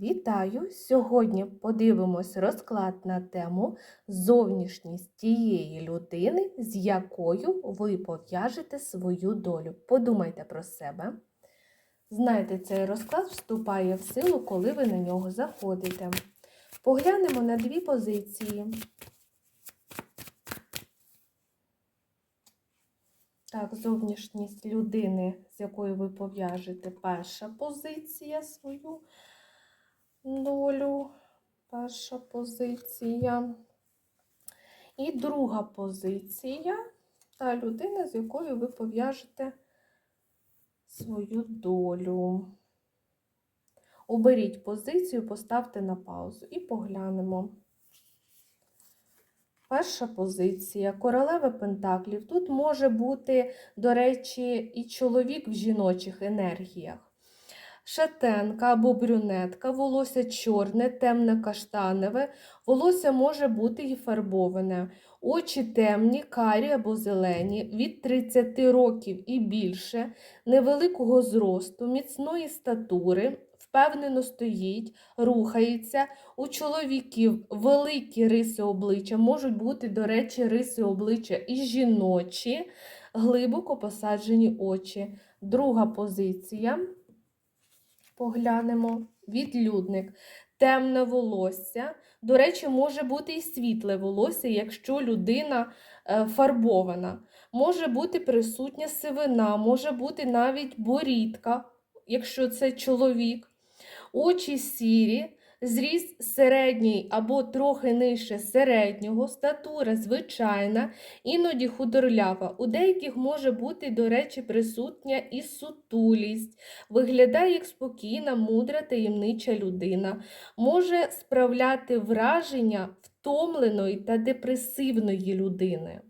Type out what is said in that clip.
Вітаю! Сьогодні подивимось розклад на тему зовнішність тієї людини, з якою ви пов'яжете свою долю. Подумайте про себе. Знаєте, цей розклад вступає в силу, коли ви на нього заходите. Поглянемо на дві позиції. Так, зовнішність людини, з якою ви пов'яжете перша позиція свою долю, перша позиція. І друга позиція та людина, з якою ви пов'яжете свою долю. Оберіть позицію, поставте на паузу і поглянемо. Перша позиція королева Пентаклів. Тут може бути, до речі, і чоловік в жіночих енергіях. Шатенка або брюнетка, волосся чорне, темне каштанове, волосся може бути і фарбоване, очі темні, карі або зелені, від 30 років і більше, невеликого зросту, міцної статури, впевнено стоїть, рухається. У чоловіків великі риси обличчя, можуть бути, до речі, риси обличчя і жіночі, глибоко посаджені очі. Друга позиція. Поглянемо. Відлюдник. Темне волосся. До речі, може бути і світле волосся, якщо людина е, фарбована. Може бути присутня сивина, може бути навіть борідка, якщо це чоловік. Очі сірі, зріст середній або трохи нижче середнього, статура звичайна, іноді худорлява. У деяких може бути, до речі, присутня і сутулість. Виглядає як спокійна, мудра, таємнича людина. Може справляти враження втомленої та депресивної людини.